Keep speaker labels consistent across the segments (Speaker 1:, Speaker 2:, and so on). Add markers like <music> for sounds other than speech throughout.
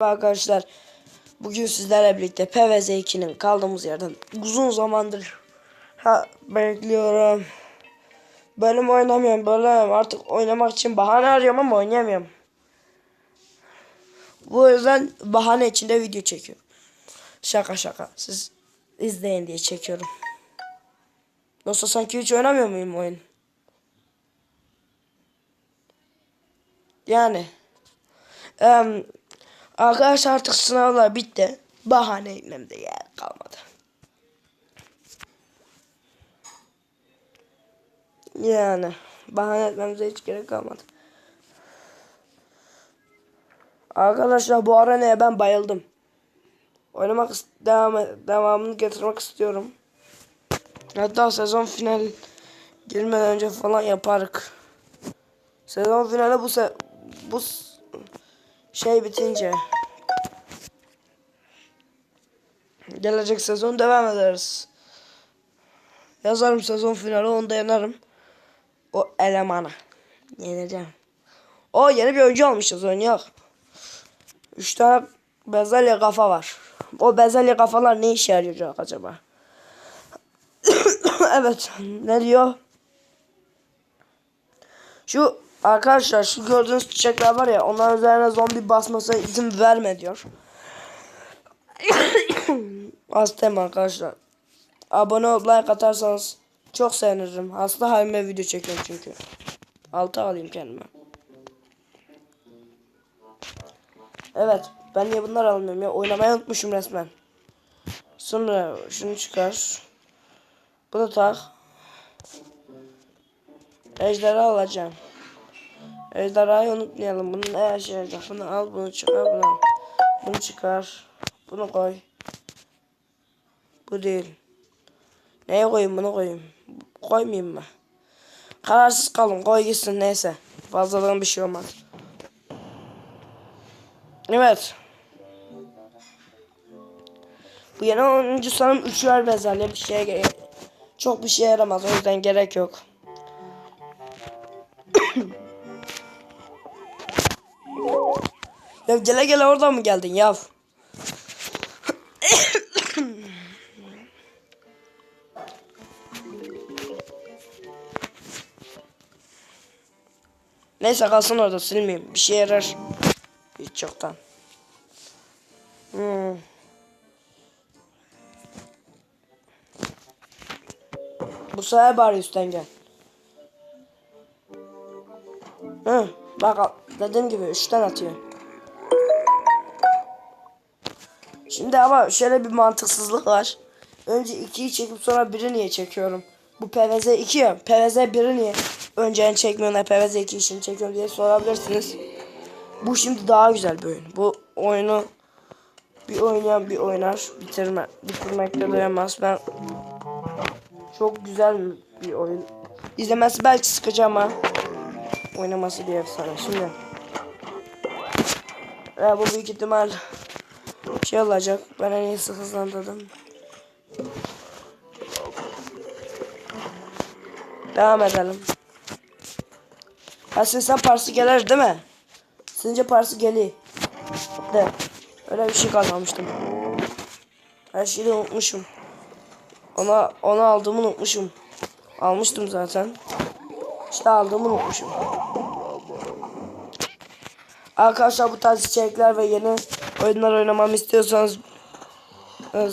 Speaker 1: Arkadaşlar bugün sizlerle birlikte PVZ 2'nin kaldığımız yerden uzun zamandır ha, bekliyorum. Bölüm oynamıyorum bölüm artık oynamak için bahane arıyorum ama oynayamıyorum. Bu yüzden bahane içinde video çekiyorum. Şaka şaka siz izleyin diye çekiyorum. Yoksa sanki hiç oynamıyor muyum oyun? Yani. Em, arkadaşlar artık sınavlar bitti. Bahane etmemde yer kalmadı. Yani bahane etmemize hiç gerek kalmadı. Arkadaşlar bu arenaya ben bayıldım. Oynamak devam devamını getirmek istiyorum. Hatta sezon final girmeden önce falan yaparık. Sezon finali bu se bu şey bitince gelecek sezon devam ederiz. Yazarım sezon finali onu da yenerim. O elemana. Yeneceğim. O yeni bir oyuncu almışız oynayak. Üç tane bezelye kafa var. O bezelye kafalar ne işe yarayacak acaba? <coughs> evet. Ne diyor? Şu arkadaşlar şu gördüğünüz çiçekler var ya onların üzerine zombi basmasına izin verme diyor. <coughs> <coughs> <clears throat> Hastayım arkadaşlar. Abone olup like atarsanız çok sevinirim. Hasta halime video çekiyorum çünkü. Altı alayım kendime. Evet. Ben niye bunları almıyorum ya? Oynamayı unutmuşum resmen. Sonra şunu çıkar. Bunu tak. Ejderha alacağım. Ejderhayı unutmayalım. Bunun ne işe yarayacak? Bunu al, bunu çıkar, bunu. Bunu çıkar. Bunu koy. Bu değil. Neye koyayım bunu koyayım. Koymayayım mı? Kararsız kalın. Koy gitsin neyse. Fazladan bir şey olmaz. Evet. Bu yeni oyuncu sanırım üçer bezelye bir şeye çok bir şeye yaramaz. O yüzden gerek yok. <coughs> ya gele gele oradan mı geldin yav? Neyse kalsın orada silmeyeyim. Bir şey yarar. Hiç çoktan. Hmm. Bu sefer bari üstten gel. Hı, bak dediğim gibi üçten atıyor. Şimdi ama şöyle bir mantıksızlık var. Önce 2'yi çekip sonra 1'i niye çekiyorum? Bu PVZ 2 ya. PVZ 1'i niye önceden çekmiyorsun PVZ 2 işini çekiyorum diye sorabilirsiniz. Bu şimdi daha güzel bir oyun. Bu oyunu bir oynayan bir oynar. Bitirme, bitirmekte doyamaz. Ben çok güzel bir oyun. İzlemesi belki sıkıcı ama oynaması bir efsane. Şimdi ya bu büyük ihtimal şey olacak. Ben en iyisi hızlandırdım. Devam edelim. Ha sen parsı gelir değil mi? Sizce parsı geli. De. Öyle bir şey kalmamıştım. Her şeyi unutmuşum. Ona onu aldığımı unutmuşum. Almıştım zaten. İşte aldığımı unutmuşum. Arkadaşlar bu tarz içerikler ve yeni oyunlar oynamamı istiyorsanız e,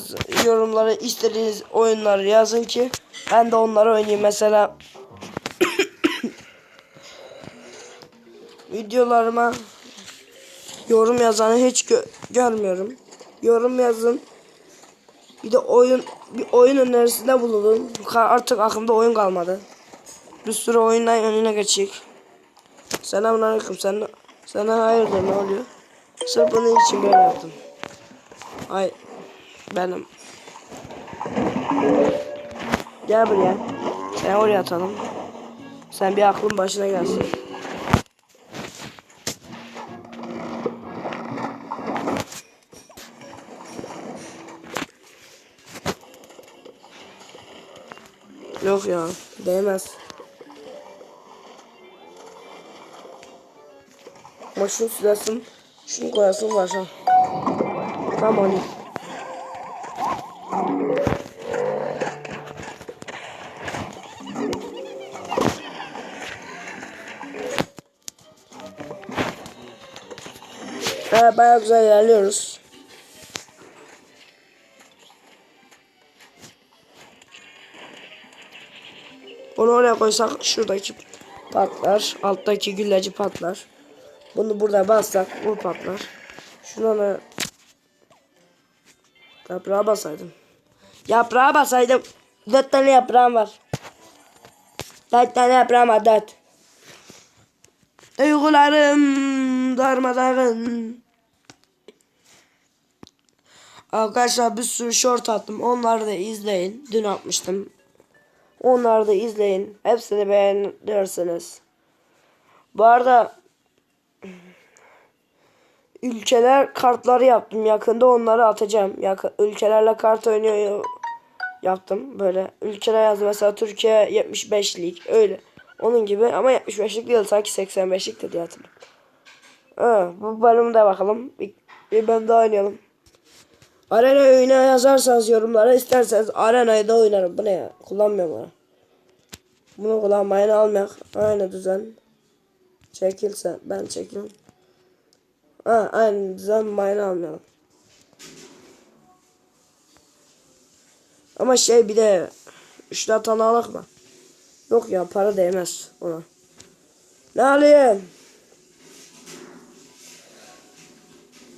Speaker 1: yorumlara istediğiniz oyunları yazın ki ben de onları oynayayım. Mesela videolarıma yorum yazanı hiç gö- görmüyorum. Yorum yazın. Bir de oyun bir oyun önerisinde bulunun. Ka- Artık aklımda oyun kalmadı. Bir sürü oyundan önüne geçecek. Selamünaleyküm. Sen sana hayırdır ne oluyor? Sırf bunun için böyle yaptım. Ay benim. Gel buraya. Sen oraya atalım. Sen bir aklın başına gelsin. Yok ya. Değmez. Sırasın Şunu koyasın var ha. Tamam alayım. Evet bayağı güzel ilerliyoruz. Bunu oraya koysak şuradaki patlar. Alttaki gülleci patlar. Bunu burada bassak bu patlar. Şuna da yaprağa basaydım. Yaprağa basaydım. Dört tane yaprağım var. Dört tane yaprağım var dört. Duygularım darmadağın. Arkadaşlar bir sürü short attım. Onları da izleyin. Dün atmıştım. Onları da izleyin. Hepsini beğenirsiniz. Bu arada ülkeler kartları yaptım. Yakında onları atacağım. Yak ülkelerle kart oynuyor yaptım. Böyle ülkeler yazdı. Mesela Türkiye 75'lik öyle. Onun gibi ama 75'lik değil sanki 85'lik de diye hatırlıyorum. Ha, bu bölümde bakalım. Bir, bir bölüm daha oynayalım. Arena oyunu yazarsanız yorumlara isterseniz arenayı da oynarım. Bu ne ya? Kullanmıyorum onu. Bunu kullanmayı almayak. Aynı düzen. Çekilse ben çekilim. Ha, aynı düzen mayını almayalım. Ama şey bir de tane alak mı? Yok ya para değmez ona. Ne alayım?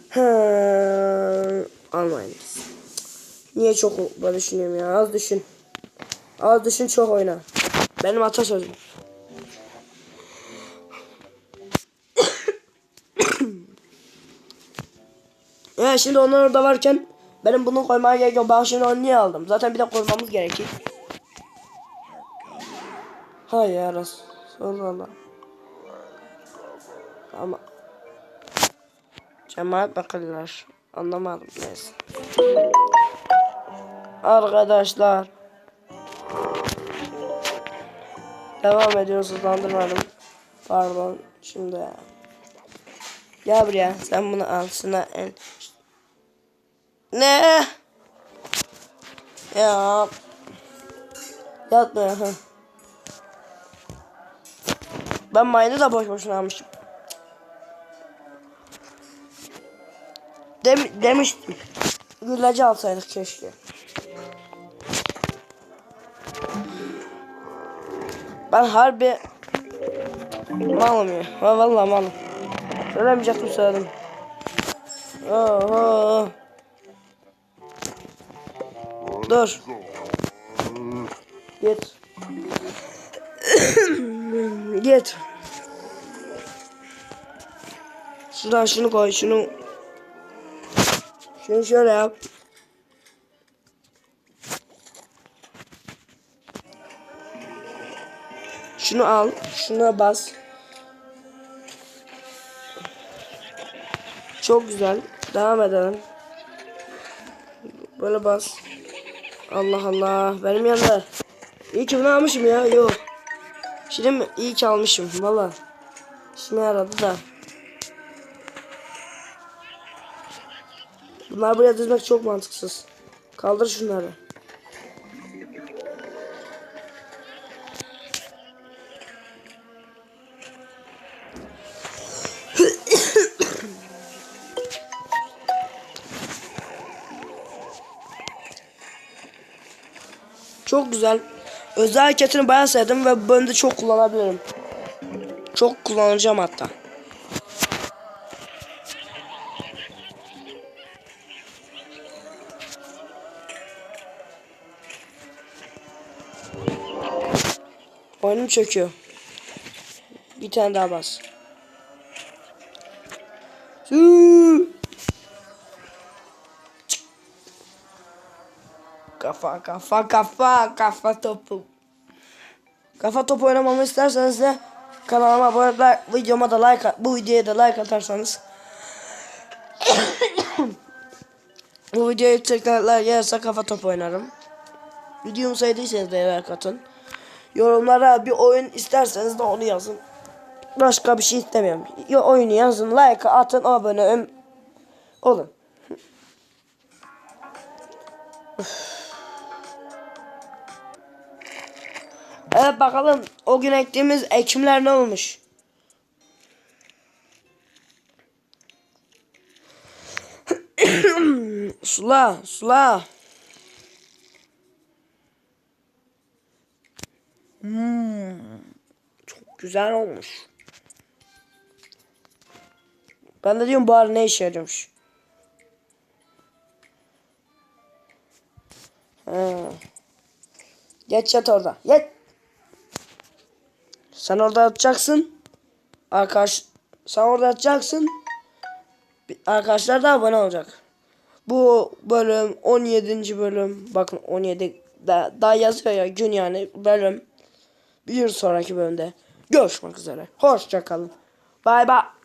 Speaker 1: He, almayın. biz. Niye çok böyle düşünüyorum ya? Az düşün. Az düşün çok oyna. Benim atasözüm. <coughs> Ya şimdi onlar orada varken benim bunu koymaya gerek yok. Ben şimdi onu niye aldım? Zaten bir de koymamız gerekir. Hayır Resulallah. Ama Cemaat bakırlar. Anlamadım neyse. Arkadaşlar. Devam ediyoruz hızlandırmadım. Pardon şimdi. Gel buraya sen bunu al şuna en. Ne? Ya. Yatma ya. Ben mine'ı da boş boşuna almışım. Dem demiştim. Güllacı alsaydık keşke. Ben harbi malım ya. Ha, vallahi malım. Söylemeyecektim söyledim. Oho. Dur. Git. <coughs> Git. Şuradan şunu koy, şunu. Şunu şöyle yap. Şunu al, şuna bas. Çok güzel. Devam edelim. Böyle bas. Allah Allah. Benim yanında. İyi ki bunu almışım ya. Yok. Şimdi iyi ki almışım. Valla. İşime yaradı da. Bunlar buraya dizmek çok mantıksız. Kaldır şunları. Çok güzel. Özel hareketini bayağı sevdim ve ben de çok kullanabilirim. Çok kullanacağım hatta. Oyunum çöküyor. Bir tane daha bas. Kafa kafa kafa kafa topu. Kafa topu oynamamı isterseniz de kanalıma abone like, videoma da like bu videoya da like atarsanız <coughs> bu videoyu tekrarlar gelirse kafa topu oynarım. Videomu sevdiyseniz de like atın. Yorumlara bir oyun isterseniz de onu yazın. Başka bir şey istemiyorum. Ya oyunu yazın, like atın, abone ol- olun. Evet bakalım o gün ektiğimiz ekimler ne olmuş? <coughs> sula, sula. Hmm, çok güzel olmuş. Ben de diyorum bu arı ne işe yarıyormuş. Ha. Geç yat orada. Geç. Sen orada yatacaksın. Arkadaş sen orada yatacaksın. Arkadaşlar da abone olacak. Bu bölüm 17. bölüm. Bakın 17 da, daha yazıyor ya gün yani bölüm. Bir sonraki bölümde görüşmek üzere. Hoşça kalın. Bay bay.